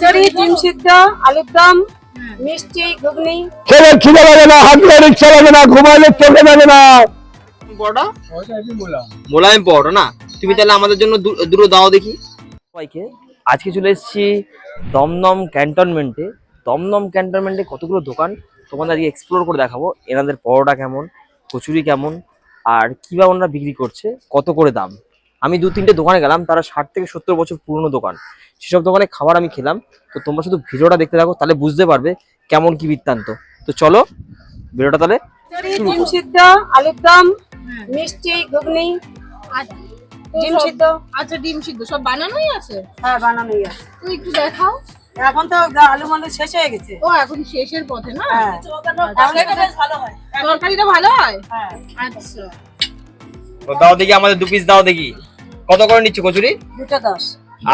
ডিম সিদ্ধ আলুর দম মিষ্টি ঘুগনি। ছেলে খিদে লাগে না ইচ্ছা লাগে না ঘুমাইলে চোখে লাগে না। পরোটা মোলায়েম পরোটা না? তুমি তাহলে আমাদের জন্য দু- দুটো দাও দেখি। সবাইকে আজকে চলে এসেছি দমদম ক্যান্টনমেন্টে। দমদম ক্যান্টনমেন্টে কতগুলো দোকান? তোমাদের আজকে এক্সপ্লোর করে দেখাবো এনাদের পরোটা কেমন কচুরি কেমন আর কীভাবে ওনারা বিক্রি করছে কত করে দাম? আমি দু তিনটে দোকানে গেলাম তারা ষাট থেকে সত্তর বছর পুরনো দোকান। সেসব দোকানে খাবার আমি খেলাম। তো তোমরা শুধু ভিডিওটা দেখতে থাকো তাহলে বুঝতে পারবে কেমন কি বৃত্তান্ত। তো চলো ভিডিওটা তাহলে ডিম সিদ্ধ আলুর দম মিষ্টি ঘুগনি ডিম সিদ্ধ। আচ্ছা ডিম সিদ্ধ সব বানানোই আছে? হ্যাঁ বানানোই আছে। তো একটু দেখাও। এখন তো আলু মালু শেষ হয়ে গেছে। ও এখন শেষের পথে না? হ্যাঁ। এখন এটা বেশ ভালো হয়। তরকারিটা ভালো হয়? হ্যাঁ। আচ্ছা। তো দাও দেখি আমাদের দু পিস দাও দেখি। কত করে নিচ্ছ কচুরি? দুটো দশ।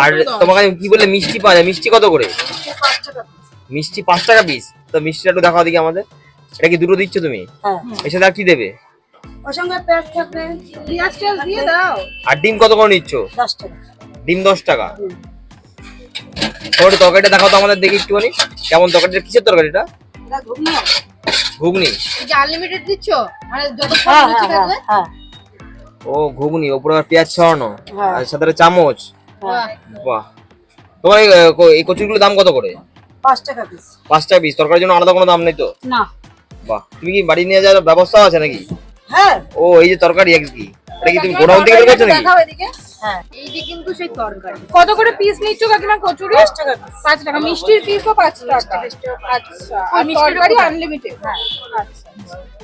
আর তোমাকে কি বলে মিষ্টি পাওয়া যায়? মিষ্টি কত করে। মিষ্টি পাঁচ টাকা পিস তো মিষ্টিটা একটু দেখাও দেখি আমাদের। এটা কি দুটো দিচ্ছ তুমি? হ্যাঁ। এর সাথে আর কি দেবে। দাও। আর ডিম কত করে নিচ্ছ? ডিম দশ টাকা। তোমার তরকারিটা দেখাও তো আমাদের দেখি একটুখানি। কেমন তরকারিটা? কিসের তরকারিটা এটা? ঘুগনি। ঘুগনি। আনলিমিটেড দিচ্ছ? মানে যত ও ঘুগনি ওপরে পেঁয়াজ ছড়ানো হ্যাঁ। আর সাথে চামচ। হ্যাঁ। বাহ। তোমার এই, আহ, ক- এই কচুরিগুলোর দাম কত করে? পাঁচ টাকা পিস পাঁচ টাকা পিস তরকারির জন্য আলাদা কোনো দাম নেই তো? না। বাহ। তুমি কি বাড়ি নিয়ে যাওয়ার ব্যবস্থা আছে নাকি? হ্যাঁ। ও এই যে তরকারি এক কি? এটা কি তুমি গোডাউন থেকে বের নাকি? দেখাও এদিকে। হ্যাঁ। এই যে কিন্তু সেই তরকারি। কত করে পিস নিচ্ছ কাকিমা কচুরি পাঁচ টাকা মিষ্টির পিসও টাকা। আচ্ছা। আর তরকারি আনলিমিটেড হ্যাঁ। আচ্ছা।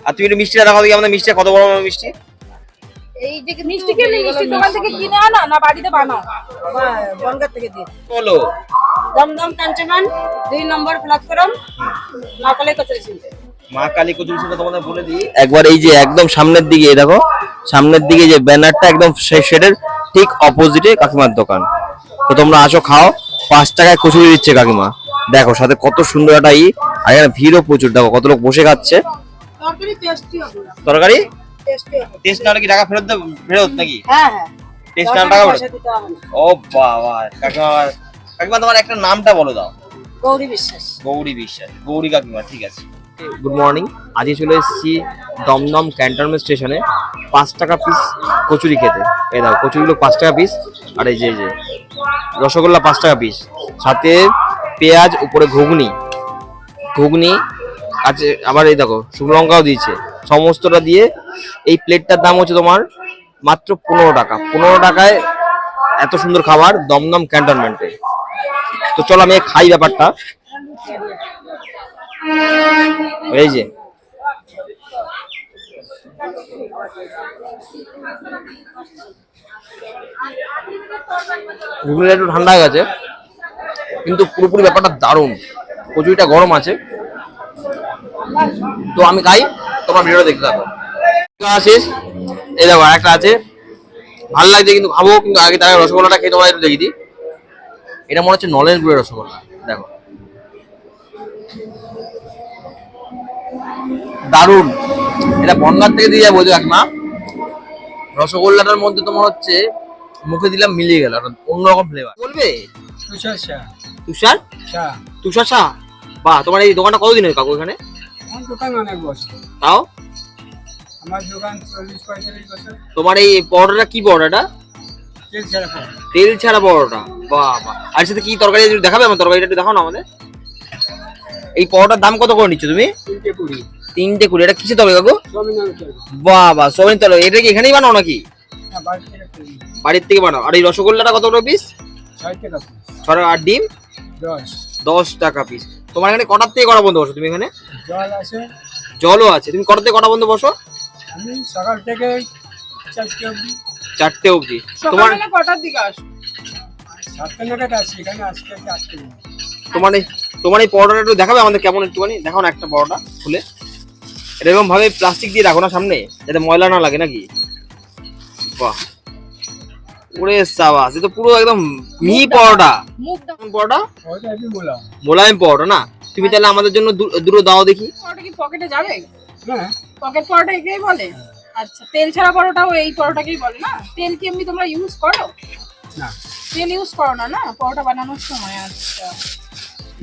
আর তুমি একটু মিষ্টিটা দেখাও দেখি আমাদের মিষ্টি কত বড় বড় মিষ্টি? এই যে মিষ্টি কি এমনি দোকান থেকে কিনে আনা না বাড়িতে বানাও? থেকে দিয়ে। বলো। দমদম ক্যান্টনমেন্ট দুই নম্বর প্ল্যাটফর্ম নকলে কচুরি চিনতে মা কালী কচুরি সেটা তোমাদের বলে দিই। একবার এই যে একদম সামনের দিকে দেখো সামনের দিকে যে ব্যানারটা একদম শেডের ঠিক অপোজিটে কাকিমার দোকান। তো তোমরা আসো খাও। পাঁচ টাকায় কচুরি দিচ্ছে কাকিমা। দেখো সাথে কত সুন্দর একটা ই আর এখানে ভিড়ও প্রচুর। দেখো কত লোক বসে খাচ্ছে। তরকারি? টেস্টি না হলে কি টাকা ফেরত দেব? ফেরত নাকি? হ্যাঁ হ্যাঁ। টেস্ট না টাকা ফেরত। ও বাবা কাকিমা কাকিমা তোমার একটা নামটা বলো দাও। গৌরী বিশ্বাস। গৌরী বিশ্বাস গৌরী কাকিমা ঠিক আছে। গুড মর্নিং আজকে চলে এসেছি দমদম ক্যান্টনমেন্ট স্টেশনে পাঁচ টাকা পিস কচুরি খেতে। এই দাও কচুরিগুলো পাঁচ টাকা পিস আর এই যে এই যে রসগোল্লা পাঁচ টাকা পিস সাথে পেঁয়াজ উপরে ঘুগনি। ঘুগনি আছে, আবার এই দেখো শুকনো লঙ্কাও দিয়েছে। সমস্তটা দিয়ে এই প্লেটটার দাম হচ্ছে তোমার মাত্র পনেরো টাকা। পনেরো টাকায় এত সুন্দর খাবার, দমদম ক্যান্টনমেন্টে। তো চলো আমি খাই ব্যাপারটা। এই যে। একটু ঠান্ডা হয়ে গেছে, কিন্তু পুরোপুরি ব্যাপারটা দারুণ। কচুরিটা গরম আছে। তো আমি খাই তোমার ভিডিও দেখতে থাকো। আসিস এই দেখো আরেকটা আছে। ভালো লাগছে কিন্তু খাব কিন্তু আগে তার রসগোল্লাটা খেয়ে তোমার একটু দেখি দিই। এটা মনে হচ্ছে নলেন গুড়ের রসগোল্লা দেখো। দারুণ। এটা বনগাঁ থেকে দিয়ে যাব কাকিমা রসগোল্লাটার মধ্যে তোমার হচ্ছে মুখে দিলাম মিলিয়ে গেল একটা অন্যরকম ফ্লেভার বলবে? তুষার শাহ। তুষার? শাহ। বাহ তোমার এই দোকানটা কতদিন হয় কাকু এখানে? আমার দোকান অনেক বছর। তাও? আমার দোকান চল্লিশ পঁয়তাল্লিশ বছর। তোমার এই পরোটাটা কি পরোটাটা? তেল ছাড়া পড়ে তেল ছাড়া পরোটা। বাহ বাহ। আর সাথে কি তরকারি একটু দেখাবে আমার তরকারিটা একটু দেখাও না আমাদের? এই পরোটার দাম কত করে নিচ্ছ তুমি? তিনটে কুড়ি। তিনটে কুড়ি। এটা কিসে তরকারি কাকু? বাহ সোয়াবিন তরকারি। এটা কি এখানেই বানাও নাকি? বাড়ির থেকে বানাও। আর এই রসগোল্লাটা কত করে পিস ছয় টাকা আর ডিম? দশ। দশ টাকা পিস তোমার এখানে কটার থেকে কটা বন্ধ বসো? তুমি এখানে? জল আছে। জলও আছে। তুমি কটার থেকে কটা বন্ধ বসো? আমি সকাল থেকে চারটে অবধি। চারটে অবধি। তোমার কটার দিকে আসো? সাতটা নাগাদ এখানে তোমার এই তোমার এই পরোটাটা একটু দেখাবে আমাদের কেমন একটুখানি? দেখাও না একটা পরোটা খুলে। এটা এরকম ভাবে প্লাস্টিক দিয়ে রাখো না সামনে যাতে ময়লা না লাগে নাকি? বাহ। ওরে তো পুরো একদম মিহি পরোটা। পরোটা? ওইটা আমি বললাম মোলায়েম পরোটা না? তুমি তাহলে আমাদের জন্য দুটো দাও দেখি। পরোটা কি পকেটে যাবে? হ্যাঁ। পকেট পরোটা একেই বলে? আচ্ছা তেল ছাড়া পরোটাও এই পরোটাকেই বলে না? তেল কি এমনি তোমরা ইউজ করো? না। তেল ইউজ করো না না? পরোটা বানানোর সময় আচ্ছা।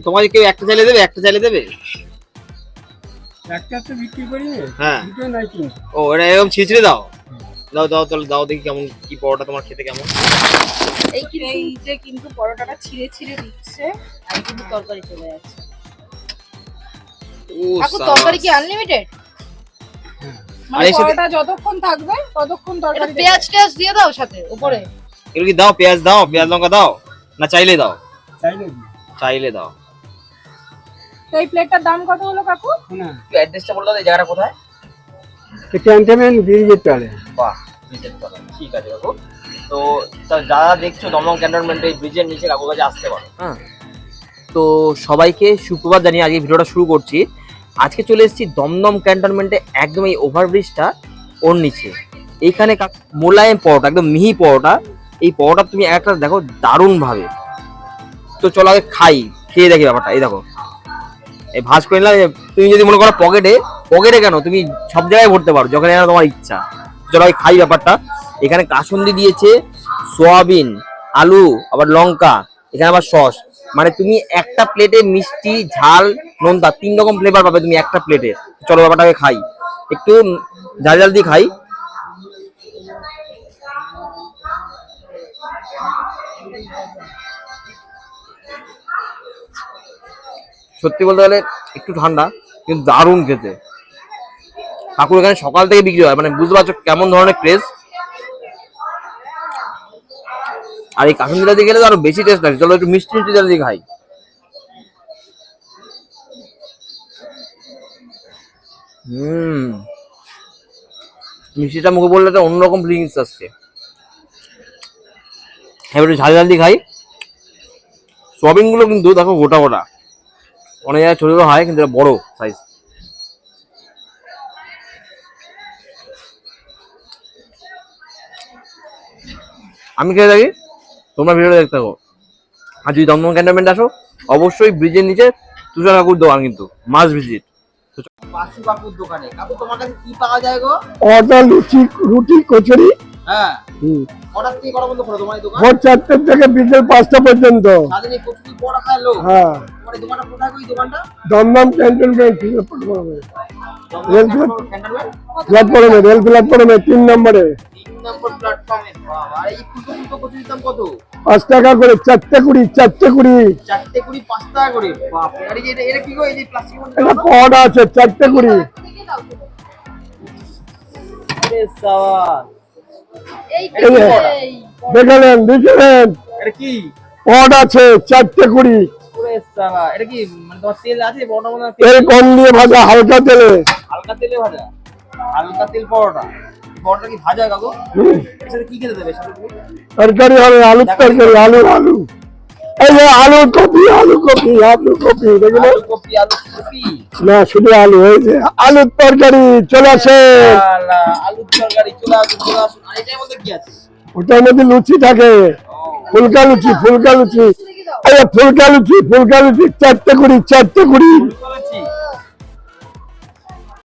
তোমাকে কেউ একটা চাইলে দেবে একটা চাইলে দেবে? একটা তো বিক্রি করি হ্যাঁ। দুটো নাই ও এটা এরকম ছিঁচড়ে দাও। দাও দাও তাহলে দাও দেখি কেমন কি পরোটা তোমার খেতে কেমন। এই কি এই যে কিন্তু পরোটাটা ছিঁড়ে ছিঁড়ে দিচ্ছে আর কিন্তু তরকারি চলে যাচ্ছে। ও। তরকারি কি আনলিমিটেড আর মানে সাথে- পরোটা যতক্ষণ থাকবে ততক্ষণ তরকারি পেঁয়াজ টেয়াজ দিয়ে দাও সাথে উপরে। এগুলো কি দাও পেঁয়াজ দাও পেঁয়াজ লঙ্কা দাও না চাইলে দাও? চাইলে চাইলে দাও। তো এই প্লেটটার দাম কত হলো কাকু? না অ্যাড্রেসটা বলে দাও এই জায়গাটা কোথায়? ক্যান্টনমেন্ট ব্রিজের তলে বাহ ব্রিজের তলা ঠিক আছে কাকু তো যারা দেখছ দমদম ক্যান্টনমেন্টে এই ব্রিজের নিচে কাকু কাছে আসতে পারো। হ্যাঁ। তো সবাইকে সুপ্রভাত জানিয়ে আজকে ভিডিওটা শুরু করছি। আজকে চলে এসেছি দমদম ক্যান্টনমেন্টে একদম এই ওভারব্রিজটা ওর নিচে। এইখানে মোলায়েম পরোটা একদম মিহি পরোটা। এই পরোটা তুমি একটা দেখো দারুণ ভাবে তো চলো আগে খাই খেয়ে দেখি ব্যাপারটা। এই দেখো। এই ভাজ করে নিলাম তুমি যদি মনে করো পকেটে পকেটে কেন? তুমি সব জায়গায় ভরতে পারো, যখন যেন তোমার ইচ্ছা। চলো খাই ব্যাপারটা। এখানে কাসুন্দি দিয়েছে সোয়াবিন, আলু, আবার লঙ্কা, এখানে আবার সস। মানে তুমি একটা প্লেটে মিষ্টি, ঝাল, নোনতা, তিন রকম ফ্লেভার পাবে তুমি একটা প্লেটে। চলো ব্যাপারটাকে খাই। একটু ঝাল ঝাল দিয়ে খাই। সত্যি বলতে গেলে একটু ঠান্ডা, কিন্তু দারুণ খেতে। ঠাকুর এখানে সকাল থেকে বিক্রি হয়। মানে বুঝতে পারছ কেমন ধরনের ক্রেজ আর এই কাশ্মীর দিয়ে গেলে তো আরও বেশি টেস্ট লাগে চলো একটু মিষ্টি মিষ্টি জল দিয়ে খাই। হুম। মিষ্টিটা মুখে বললে একটা অন্যরকম ফিলিংস আসছে। এবার ঝাল ঝাল দিয়ে খাই। সোয়াবিনগুলো কিন্তু দেখো গোটা গোটা। অনেক জায়গায় ছোটো ছোট হয়, কিন্তু বড় সাইজ আমি খেয়ে থাকি তোমরা ভিডিও দেখতে থাকো। আর যদি দমদম ক্যান্টনমেন্ট আসো অবশ্যই ব্রিজের নিচে তুষার কাকুর দোকান কিন্তু মাস ভিজিট পাশু কাকুর দোকানে। কাকু তোমার কাছে কি পাওয়া যায় গো? অর্ডার লুচি রুটি কচুরি। হ্যাঁ। হুম। অর্ডার থেকে কটা বন্ধ করো তোমার দোকান? ভোর চারটে থেকে বিকেল পাঁচটা পর্যন্ত। সারাদিন এই কচুরি পড়া খায় লোক। হ্যাঁ। তোমার দোকানটা কোথায় গো দোকানটা? দমদম ক্যান্টনমেন্ট। রেল প্ল্যাটফর্মে রেল প্ল্যাটফর্মে তিন নম্বরে। পাঁচ টাকা করে চারটে কুড়ি চারটে চারটে পাঁচ টাকা করে এটা- পড়া আছে চারটে? দেখলেন দেখলেন কি? পড আছে চারটে কুড়ি। এটা কি মানে তেল আছে বড় এর কম দিয়ে ভাজা হালকা তেলে। হালকা তেলে ভাজা। হালকা তেল পরোটা। পরোটা কি ভাজা কাকু? সাথে কি খেতে দেবে? তরকারি হবে আলুর তরকারি আলু আলু। এই যে আলু কপি আলু কপি আলু কপি দেখলে? কপি আলু কপি। না শুধু আলু এই যে আলুর তরকারি চলে আসে। আলা, আলুর তরকারি চলে আসুন চলে আসুন আর এটার মধ্যে কি আছে? ওটার মধ্যে লুচি থাকে। ফুলকা লুচি ফুলকা লুচি। যে ফুলকা লুচি ফুলকা লুচি চারটে কুড়ি চারটে কুড়ি।